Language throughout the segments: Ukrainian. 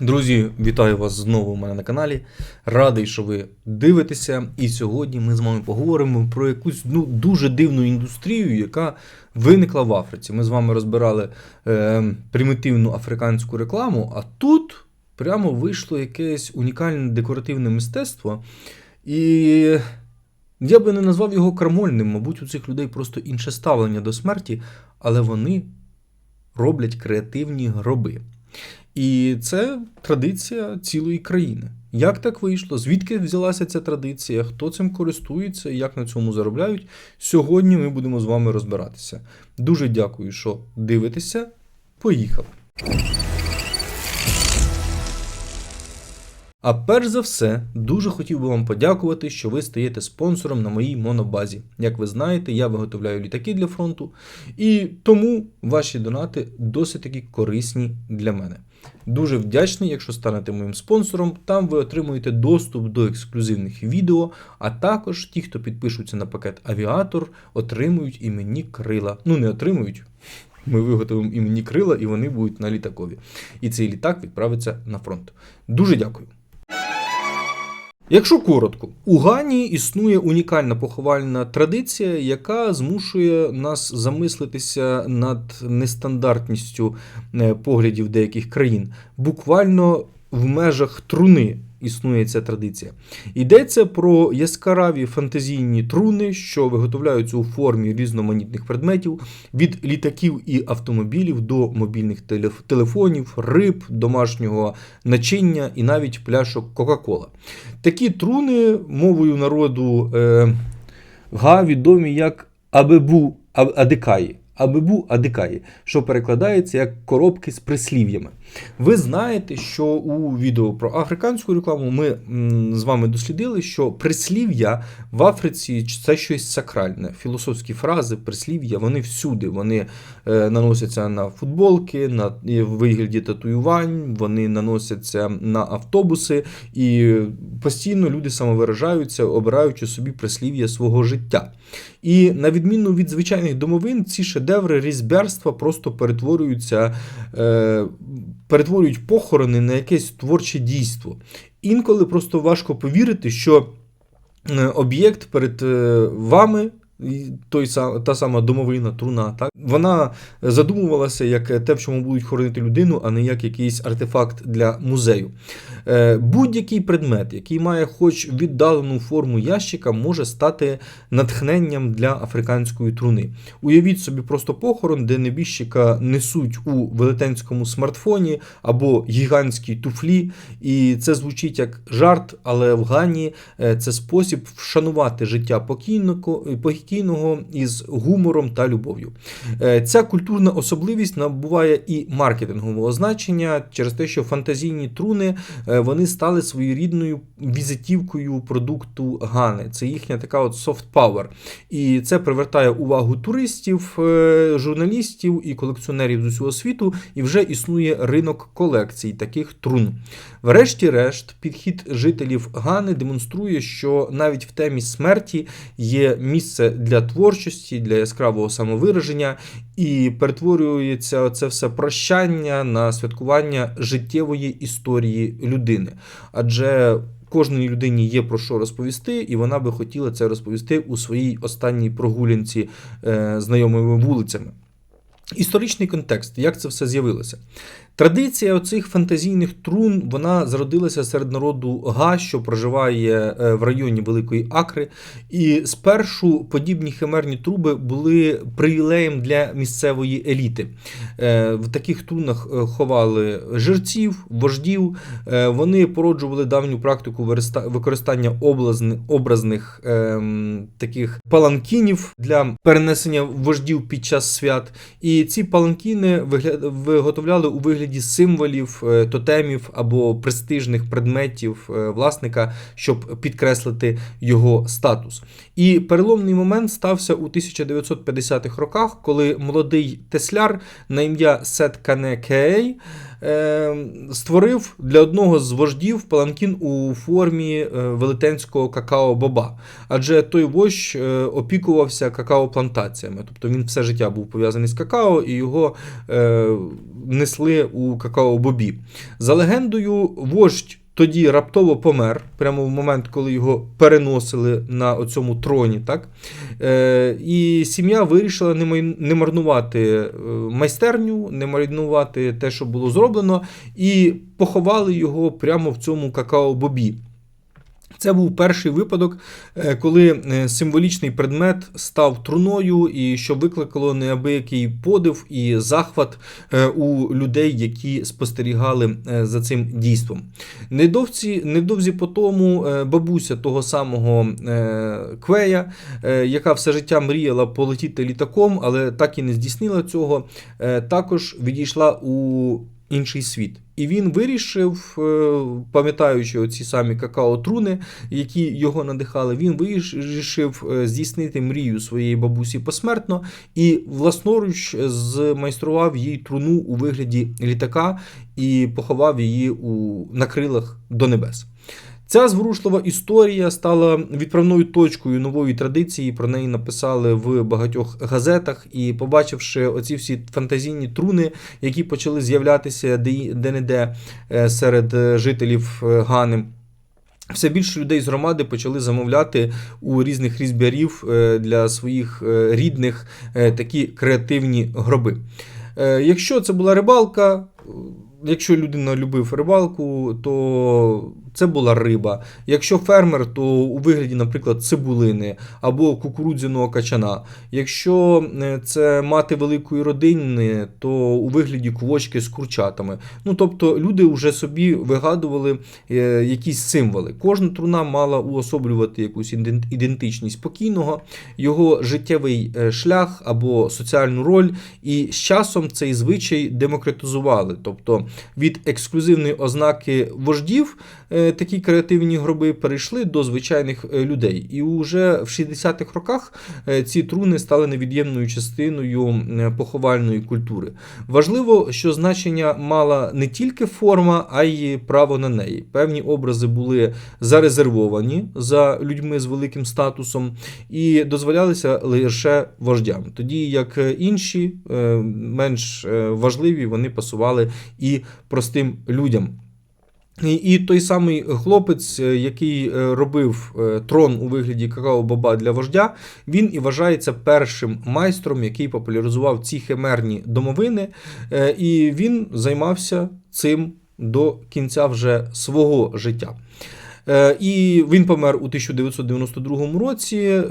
Друзі, вітаю вас знову у мене на каналі. Радий, що ви дивитеся. І сьогодні ми з вами поговоримо про якусь ну, дуже дивну індустрію, яка виникла в Африці. Ми з вами розбирали е, примітивну африканську рекламу, а тут прямо вийшло якесь унікальне декоративне мистецтво. І я би не назвав його крамольним, мабуть, у цих людей просто інше ставлення до смерті, але вони роблять креативні гроби. І це традиція цілої країни. Як так вийшло? Звідки взялася ця традиція? Хто цим користується і як на цьому заробляють? Сьогодні ми будемо з вами розбиратися. Дуже дякую, що дивитеся. Поїхали! А перш за все, дуже хотів би вам подякувати, що ви стаєте спонсором на моїй монобазі. Як ви знаєте, я виготовляю літаки для фронту, і тому ваші донати досить таки корисні для мене. Дуже вдячний, якщо станете моїм спонсором. Там ви отримуєте доступ до ексклюзивних відео, а також ті, хто підпишуться на пакет Авіатор, отримують іменні крила. Ну, не отримують. Ми виготовимо іменні крила, і вони будуть на літакові. І цей літак відправиться на фронт. Дуже дякую. Якщо коротко, у Гані існує унікальна поховальна традиція, яка змушує нас замислитися над нестандартністю е, поглядів деяких країн. Буквально в межах труни існує ця традиція. Йдеться про яскраві фантазійні труни, що виготовляються у формі різноманітних предметів, від літаків і автомобілів до мобільних телефонів, риб, домашнього начиння і навіть пляшок Кока-Кола. Такі труни мовою народу е, га відомі як Абебу А- Абебу Адикаї, що перекладається як коробки з прислів'ями. Ви знаєте, що у відео про африканську рекламу ми з вами дослідили, що прислів'я в Африці це щось сакральне. Філософські фрази, прислів'я, вони всюди. Вони е, наносяться на футболки, на вигляді татуювань, вони наносяться на автобуси, і постійно люди самовиражаються, обираючи собі прислів'я свого життя. І на відміну від звичайних домовин, ці шедеври різьбярства просто перетворюються, е, перетворюють похорони на якесь творче дійство. Інколи просто важко повірити, що е, об'єкт перед е, вами. Той сам та сама домовина, труна, так вона задумувалася як те, в чому будуть хоронити людину, а не як якийсь артефакт для музею. Е, Будь-який предмет, який має хоч віддалену форму ящика, може стати натхненням для африканської труни. Уявіть собі просто похорон, де небіжчика несуть у велетенському смартфоні або гігантській туфлі, і це звучить як жарт, але в Гані е, це спосіб вшанувати життя покійного, покійного із гумором та любов'ю. Е, Ця культурна особливість набуває і маркетингового значення через те, що фантазійні труни е, вони стали своєрідною візитівкою продукту Гани. Це їхня така от soft power. І це привертає увагу туристів, е, журналістів і колекціонерів з усього світу. І вже існує ринок колекцій таких трун. Врешті-решт, підхід жителів Гани демонструє, що навіть в темі смерті є місце для творчості, для яскравого самовираження, і перетворюється це все прощання на святкування життєвої історії людини. Адже кожній людині є про що розповісти, і вона би хотіла це розповісти у своїй останній прогулянці е, знайомими вулицями. Історичний контекст, як це все з'явилося? Традиція оцих фантазійних трун вона зародилася серед народу Га, що проживає е, в районі Великої Акри. І спершу подібні химерні труби були привілеєм для місцевої еліти. Е, В таких трунах е, ховали жерців, вождів. Вони породжували давню практику використання образних ем, таких паланкінів для перенесення вождів під час свят. І ці паланкіни виготовляли у вигляді символів, е, тотемів або престижних предметів е, власника, щоб підкреслити його статус. І переломний момент стався у 1950-х роках, коли молодий тесляр на ім'я Сет Кане Кей е, створив для одного з вождів паланкін у формі е, велетенського какао-боба. Адже той вождь е, опікувався какао-плантаціями. Тобто він все життя був пов'язаний з какао і його е, несли у какао-бобі. За легендою, вождь тоді раптово помер, прямо в момент, коли його переносили на цьому троні. Так? Е, і сім'я вирішила не марнувати е, майстерню, не марнувати те, що було зроблено, і поховали його прямо в цьому какао-бобі. Це був перший випадок, е, коли е, символічний предмет став труною, і що викликало неабиякий подив і захват е, у людей, які спостерігали за цим дійством. Невдовзі, невдовзі по тому бабуся того самого Квея, яка все життя мріяла полетіти літаком, але так і не здійснила цього, також відійшла у інший світ. І він вирішив, е, пам'ятаючи оці самі какао-труни, які його надихали, він вирішив е, здійснити мрію своєї бабусі посмертно і власноруч змайстрував їй труну у вигляді літака і поховав її у, на крилах до небес. Ця зворушлива історія стала відправною точкою нової традиції. Про неї написали в багатьох газетах. І побачивши оці всі фантазійні труни, які почали з'являтися де-не-де е, серед жителів е, Гани. Все більше людей з громади почали замовляти у різних різьбярів е, для своїх рідних такі креативні гроби. Якщо це була рибалка, якщо людина любив рибалку, то це була риба. Якщо фермер, то у вигляді, наприклад, цибулини або кукурудзяного качана. Якщо е, це мати великої родини, то у вигляді квочки з курчатами. Ну тобто люди вже собі вигадували е, якісь символи. Кожна труна мала уособлювати якусь ідентичність покійного, його життєвий е, шлях або соціальну роль. І з часом цей звичай демократизували. Тобто від ексклюзивної ознаки вождів такі креативні гроби перейшли до звичайних е, людей. І уже в 60-х роках е, ці труни стали невід'ємною частиною е, поховальної культури. Важливо, що значення мала не тільки форма, а й право на неї. Певні образи були зарезервовані за людьми з великим статусом і дозволялися лише вождям. Тоді як е, інші, е, менш е, важливі, вони пасували і простим людям. І, і той самий хлопець, е, який е, робив е, трон у вигляді какао-боба для вождя, він і вважається першим майстром, який популяризував ці химерні домовини, е, і він займався цим до кінця вже свого життя. Е, І він помер у 1992 році, е,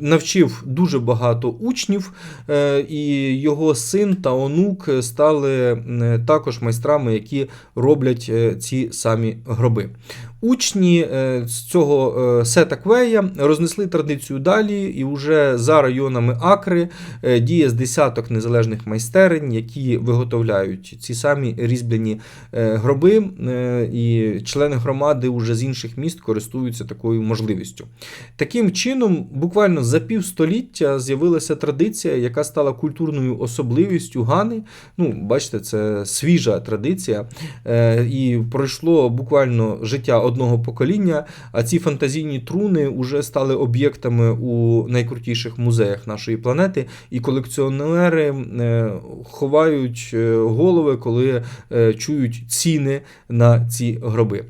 навчив дуже багато учнів, е, і його син та онук стали також майстрами, які роблять ці самі гроби. Учні е, з цього е, сета Квея рознесли традицію далі, і вже за районами Акри е, діє з десяток незалежних майстерень, які виготовляють ці самі різьбляні е, гроби, і члени громади уже з інших міст користуються такою можливістю. Таким чином, буквально за півстоліття з'явилася традиція, яка стала культурною особливістю Гани. Ну, бачите, це свіжа традиція, і пройшло буквально життя одного покоління. А ці фантазійні труни вже стали об'єктами у найкрутіших музеях нашої планети, і колекціонери е, ховають е, голови, коли е, чують ціни на ці гроби.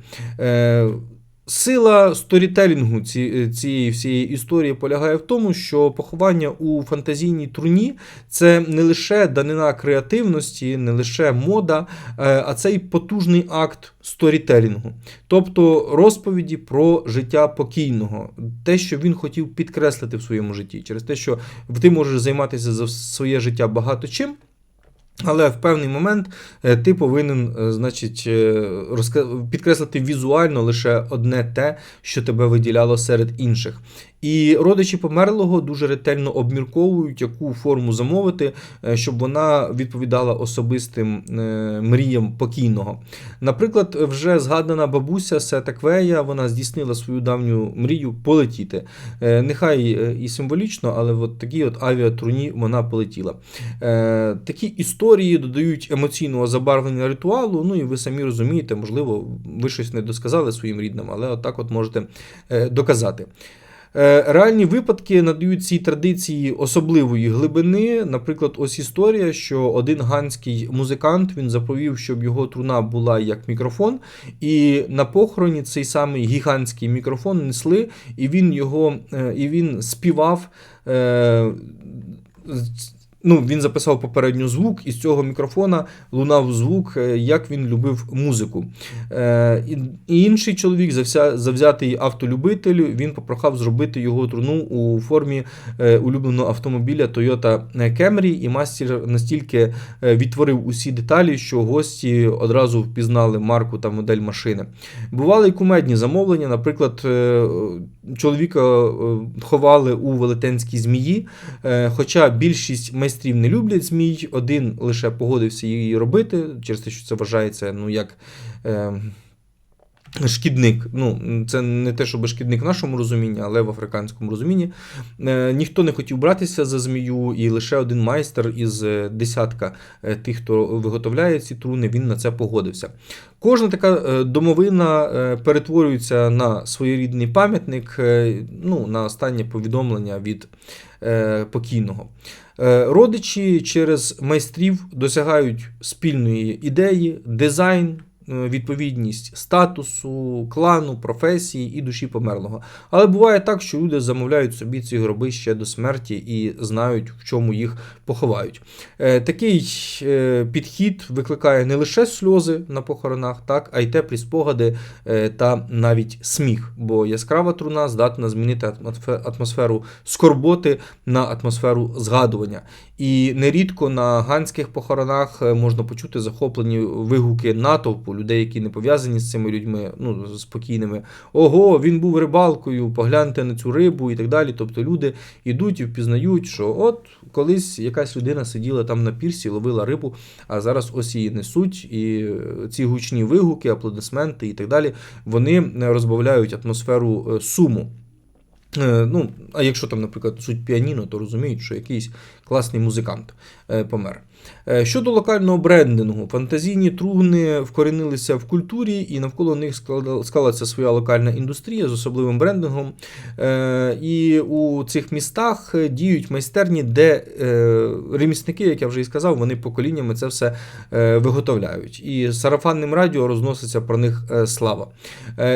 Е, Сила сторітелінгу ці- цієї всієї історії полягає в тому, що поховання у фантазійній труні це не лише данина креативності, не лише мода, е, а це й потужний акт сторітелінгу, тобто розповіді про життя покійного, те, що він хотів підкреслити в своєму житті, через те, що ти можеш займатися за своє життя багато чим. Але в певний момент е, ти повинен, е, значить, е, підкреслити візуально лише одне те, що тебе виділяло серед інших. І родичі померлого дуже ретельно обмірковують, яку форму замовити, е, щоб вона відповідала особистим е, мріям покійного. Наприклад, вже згадана бабуся Сета Квея, вона здійснила свою давню мрію полетіти. Е, Нехай і символічно, але от такі от авіатруні вона полетіла. Такі історії додають емоційного забарвлення ритуалу. Ну і ви самі розумієте, можливо, ви щось не досказали своїм рідним, але отак от можете доказати. Е, Реальні випадки надають цій традиції особливої глибини. Наприклад, ось історія, що один ганський музикант він заповів, щоб його труна була як мікрофон, і на похороні цей самий гігантський мікрофон несли, і він його е, і він співав. Ну, він записав попередньо звук, і з цього мікрофона лунав звук, е, як він любив музику. Е, і, інший чоловік, завзятий автолюбитель, він попрохав зробити його труну у формі е, улюбленого автомобіля Toyota Camry, і мастер настільки е, відтворив усі деталі, що гості одразу впізнали марку та модель машини. Бували й кумедні замовлення. Наприклад, чоловіка ховали у велетенській змії, хоча більшість майстрів не люблять змій, один лише погодився її робити, через те, що це вважається ну, як. Е, Шкідник, ну це не те, щоб шкідник в нашому розумінні, але в африканському розумінні. Е, ніхто не хотів братися за змію, і лише один майстер із е, десятка е, тих, хто виготовляє ці труни, він на це погодився. Кожна така е, домовина перетворюється на своєрідний пам'ятник, ну, на останнє повідомлення від покійного. Е, Родичі через майстрів досягають спільної ідеї, дизайн, е, відповідність статусу, клану, професії і душі померлого. Але буває так, що люди замовляють собі ці гроби ще до смерті і знають, в чому їх поховають. Е, Такий е, підхід викликає не лише сльози на похоронах, так, а й теплі спогади е, та навіть сміх, бо яскрава труна здатна змінити атмосфе- атмосферу скорботи на атмосферу згадування. І нерідко на ганських похоронах е, можна почути захоплені вигуки натовпу людей, які не пов'язані з цими людьми, ну спокійними. Ого, він був рибалкою, погляньте на цю рибу і так далі. Тобто люди йдуть і впізнають, що от колись якась людина сиділа там на пірсі, ловила рибу, а зараз ось її несуть. І е, ці гучні вигуки, аплодисменти і так далі, вони е, розбавляють атмосферу суму. Е, Ну, а якщо там, наприклад, суть піаніно, то розуміють, що якийсь класний музикант е, помер. Е, Щодо локального брендингу, фантазійні труни вкорінилися в культурі, і навколо них склалася своя локальна індустрія з особливим брендингом. І у цих містах діють майстерні, де ремісники, як я вже і сказав, вони поколіннями це все виготовляють. І сарафанним радіо розноситься про них слава.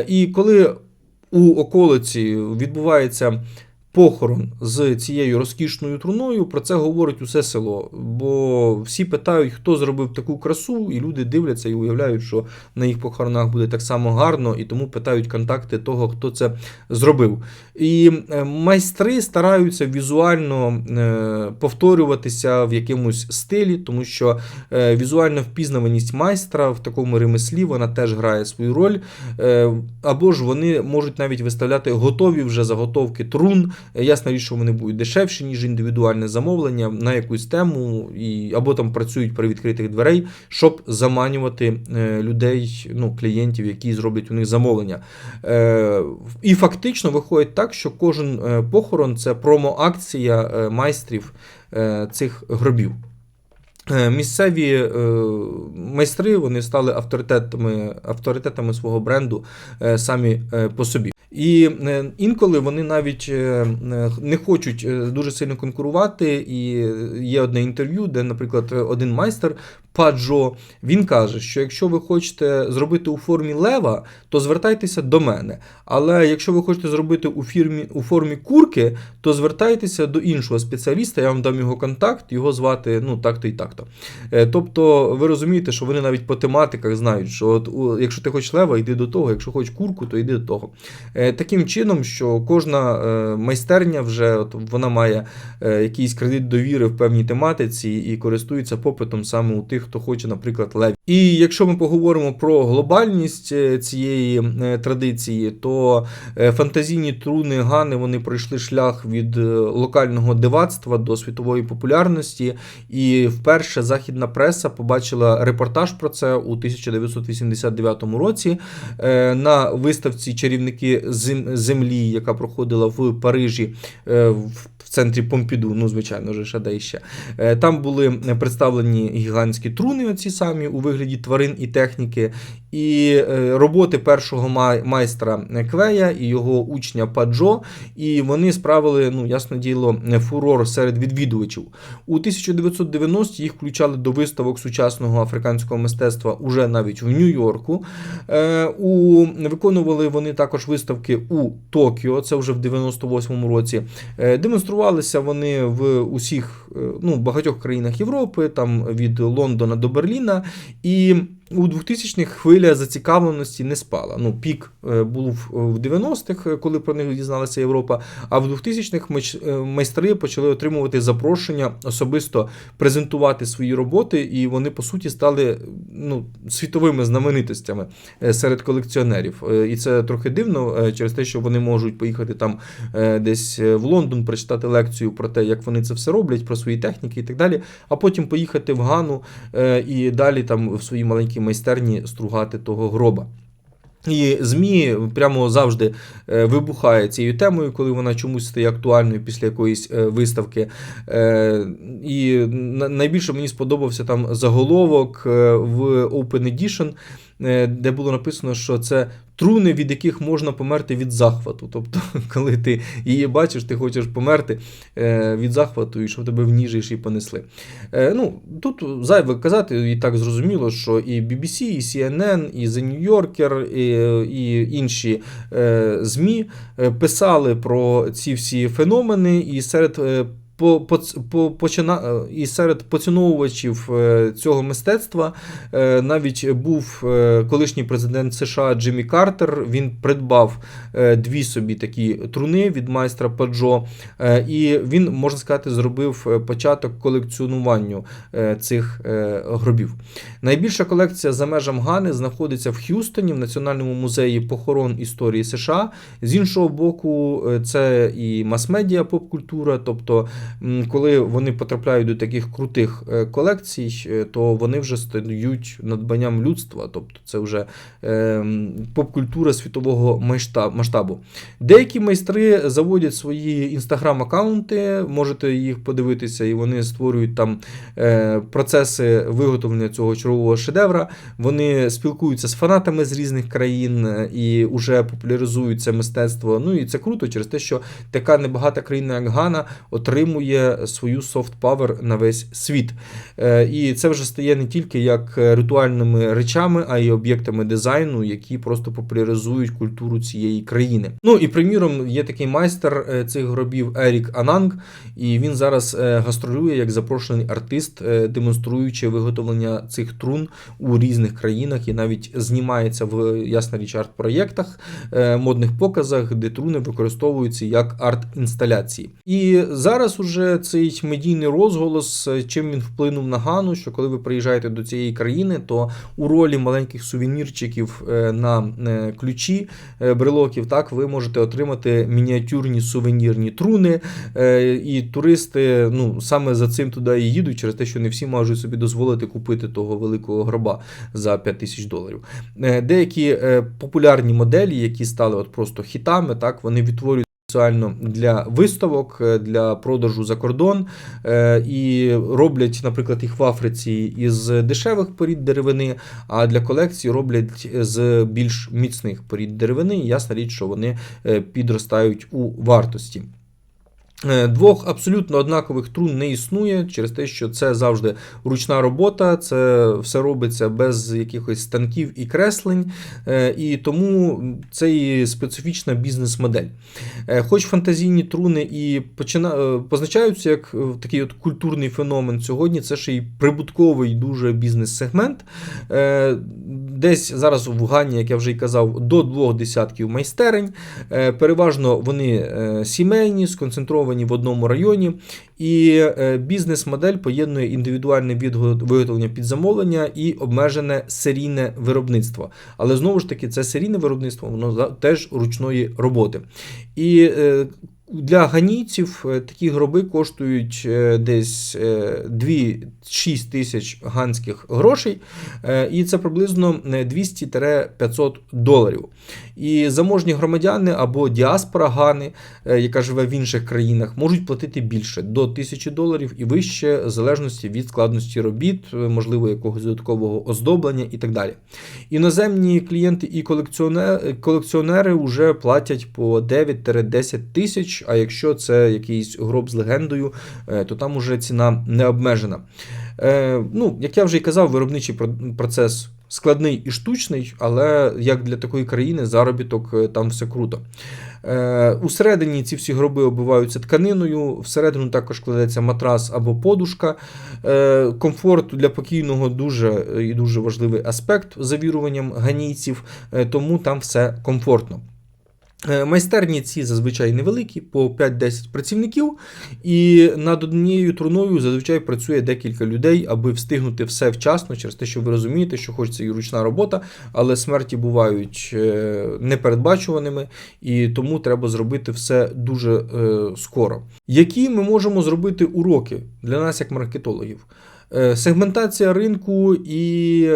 І коли у околиці відбувається похорон з цією розкішною труною, про це говорить усе село. Бо всі питають, хто зробив таку красу, і люди дивляться і уявляють, що на їх похоронах буде так само гарно, і тому питають контакти того, хто це зробив. І е, майстри стараються візуально е, повторюватися в якомусь стилі, тому що е, візуальна впізнаваність майстра в такому ремеслі вона теж грає свою роль. Або ж вони можуть навіть виставляти готові вже заготовки трун. Е, Ясна річ, що вони будуть дешевші, ніж індивідуальне замовлення на якусь тему, і, або там працюють при відкритих дверей, щоб заманювати е, людей, ну, клієнтів, які зроблять у них замовлення. Е, І фактично виходить так, що кожен похорон це промо-акція майстрів цих гробів. Місцеві е, майстри вони стали авторитетами, авторитетами свого бренду е, самі е, по собі. І е, інколи вони навіть е, е, не хочуть дуже сильно конкурувати. І є одне інтерв'ю, де, наприклад, один майстер Паджо він каже, що якщо ви хочете зробити у формі лева, то звертайтеся до мене. Але якщо ви хочете зробити у фірмі у формі курки, то звертайтеся до іншого спеціаліста. Я вам дам його контакт, його звати ну так-то і так-то. Е, Тобто, ви розумієте, що вони навіть по тематиках знають, що от, якщо ти хочеш лева, йди до того, якщо хочеш курку, то йди до того. Е, Таким чином, що кожна е, майстерня вже от, вона має якийсь кредит довіри в певній тематиці і користується попитом саме у тих, тих, хто хоче, наприклад, лев. І якщо ми поговоримо про глобальність е, цієї е, традиції, то е, фантазійні труни Гани вони пройшли шлях від локального дивацтва до світової популярності. І вперше західна преса побачила репортаж про це у 1989 році на виставці чарівники землі, яка проходила в Парижі в центрі Помпіду. Ну, звичайно ж, ще де ще. Е, Там були представлені гігантські труни, оці самі у вигляді тварин і техніки. І е, роботи першого майстра Квея і його учня Паджо, і вони справили, ну ясне діло, фурор серед відвідувачів. У 1990 їх включали до виставок сучасного африканського мистецтва уже навіть в Нью-Йорку. Е, у, виконували вони також виставки у Токіо, це вже в 98-му році. Е, демонструвалися вони в усіх е, ну, багатьох країнах Європи, там від Лондона до Берліна. І у 2000-х хвиля зацікавленості не спала. Ну, пік е, був в 90-х, е, коли про них дізналася Європа. А в 2000-х меч- е, майстри почали отримувати запрошення особисто презентувати свої роботи, і вони по суті стали ну, світовими знаменитостями е, серед колекціонерів. Е, І це трохи дивно е, через те, що вони можуть поїхати там е, десь е, в Лондон, прочитати лекцію про те, як вони це все роблять, про свої техніки і так далі, а потім поїхати в Гану е, і далі там в своїй маленькій майстерні стругати того гроба. І ЗМІ прямо завжди е, вибухає цією темою, коли вона чомусь стає актуальною після якоїсь е, виставки. Е, І найбільше мені сподобався там заголовок в Open Edition, де було написано, що це труни, від яких можна померти від захвату. Тобто, коли ти її бачиш, ти хочеш померти е, від захвату, і щоб тебе в ніжиш і понесли. Е, Ну, тут зайве казати, і так зрозуміло, що і BBC, і CNN, і The New Yorker, і, і інші е, ЗМІ е, писали про ці всі феномени, і серед. По, по, по, почина, е, і серед поціновувачів е, цього мистецтва е, навіть був колишній президент США Джиммі Картер. Він придбав дві собі такі труни від майстра Паджо, і він, можна сказати, зробив початок колекціонуванню цих гробів. Найбільша колекція за межами Гани знаходиться в Х'юстоні, в Національному музеї похорон історії США. З іншого боку, це і мас-медіа поп-культура. Тобто, коли вони потрапляють до таких крутих е, колекцій, е, то вони вже стають надбанням людства. Тобто, це вже е, поп-культура світового масштабу. Деякі майстри заводять свої інстаграм-аккаунти, можете їх подивитися, і вони створюють там процеси виготовлення цього чергового шедевра. Вони спілкуються з фанатами з різних країн і вже популяризують це мистецтво. Ну і це круто через те, що така небагата країна, як Гана, отримує свою soft power на весь світ. Е, І це вже стає не тільки як е, ритуальними речами, а й об'єктами дизайну, які просто популяризують культуру цієї країни. Ну і приміром є такий майстер е, цих гробів Ерік Ананг, і він зараз гастролює як запрошений артист, демонструючи виготовлення цих трун у різних країнах і навіть знімається в ясна річ арт-проєктах, модних показах, де труни використовуються як арт-інсталяції. І зараз уже цей медійний розголос, е, чим він вплинув на Гану, що коли ви приїжджаєте до цієї країни, то у ролі маленьких сувенірчиків е, на е, ключі брелоків, так ви можете отримати мініатюрні сувенірні труни. І туристи ну, саме за цим туди і їдуть, через те, що не всі можуть собі дозволити купити того великого гроба за 5 тисяч доларів. Деякі популярні моделі, які стали от просто хітами, так, вони відтворюють. Спеціально для виставок, е, для продажу за кордон е, і роблять, наприклад, їх в Африці із дешевих порід деревини, а для колекції роблять з більш міцних порід деревини. Ясна річ, що вони е, підростають у вартості. Е, Двох абсолютно однакових трун не існує через те, що це завжди ручна робота, це все робиться без якихось станків і креслень, е, і тому це і специфічна бізнес-модель. Е, Хоч фантазійні труни і почина... позначаються як такий от культурний феномен сьогодні, це ще й прибутковий дуже бізнес-сегмент. Десь зараз в Гані, як я вже й казав, до двох десятків майстерень. Е, Переважно вони е, сімейні, сконцентровані в одному районі. І е, бізнес-модель поєднує індивідуальне виготовлення під замовлення і обмежене серійне виробництво. Але знову ж таки, це серійне виробництво, воно теж ручної роботи. І для ганійців е, такі гроби коштують е, десь е, 2-6 тисяч ганських грошей, е, і це приблизно е, 200-500 доларів. І заможні громадяни або діаспора Гани, е, яка живе в інших країнах, можуть платити більше до 1000 доларів і вище, в залежності від складності робіт, е, можливо, якогось додаткового оздоблення і так далі. Іноземні клієнти і колекціонери вже платять по 9-10 тисяч, а якщо це якийсь гроб з легендою, е, то там уже ціна не обмежена. Е, Ну, як я вже й казав, виробничий процес складний і штучний, але як для такої країни заробіток е, там все круто. Усередині ці всі гроби оббиваються тканиною, всередину також кладеться матрас або подушка. Комфорт для покійного дуже і дуже важливий аспект за віруванням ганійців, тому там все комфортно. Е, Майстерні ці зазвичай невеликі, по 5-10 працівників, і над однією труною зазвичай працює декілька людей, аби встигнути все вчасно, через те, що ви розумієте, що хоч це і ручна робота, але смерті бувають е, непередбачуваними, і тому треба зробити все дуже е, скоро. Які ми можемо зробити уроки для нас, як маркетологів? Сегментація ринку і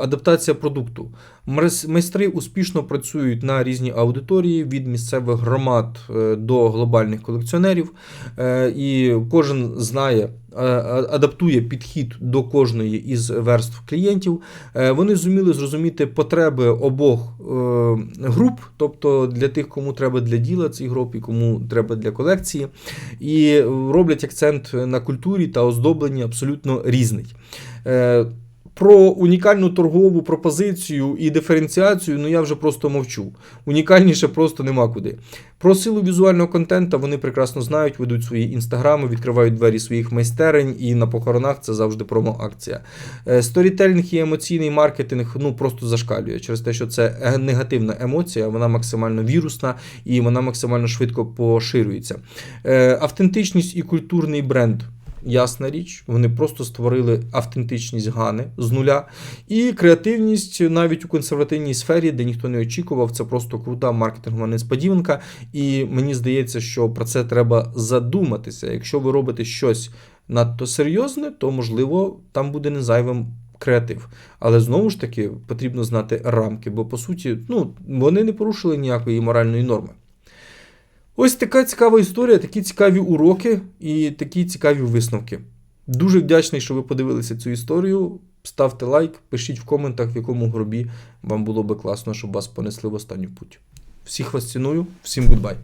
адаптація продукту. Майстри успішно працюють на різні аудиторії від місцевих громад е, до глобальних колекціонерів, Е, і кожен знає, е, адаптує підхід до кожної із верств клієнтів. Вони зуміли зрозуміти потреби обох груп, тобто для тих, кому треба для діла цей гроб і кому треба для колекції, і роблять акцент на культурі та оздобленні абсолютно різний. Про унікальну торгову пропозицію і диференціацію, ну я вже просто мовчу. Унікальніше просто нема куди. Про силу візуального контента вони прекрасно знають, ведуть свої інстаграми, відкривають двері своїх майстерень, і на похоронах це завжди промо-акція. Е, і емоційний маркетинг ну просто зашкалює через те, що це негативна емоція, вона максимально вірусна і вона максимально швидко поширюється. Е, Автентичність і культурний бренд. Ясна річ, вони просто створили автентичність Гани з нуля. І креативність навіть у консервативній сфері, де ніхто не очікував, це просто крута маркетингова несподіванка. І мені здається, що про це треба задуматися. Якщо ви робите щось надто серйозне, то можливо там буде не зайвим креатив. Але знову ж таки потрібно знати рамки, бо по суті, ну, вони не порушили ніякої моральної норми. Ось така цікава історія, такі цікаві уроки і такі цікаві висновки. Дуже вдячний, що ви подивилися цю історію. Ставте лайк, пишіть в коментах, в якому гробі вам було би класно, щоб вас понесли в останню путь. Всіх вас ціную, всім гудбай!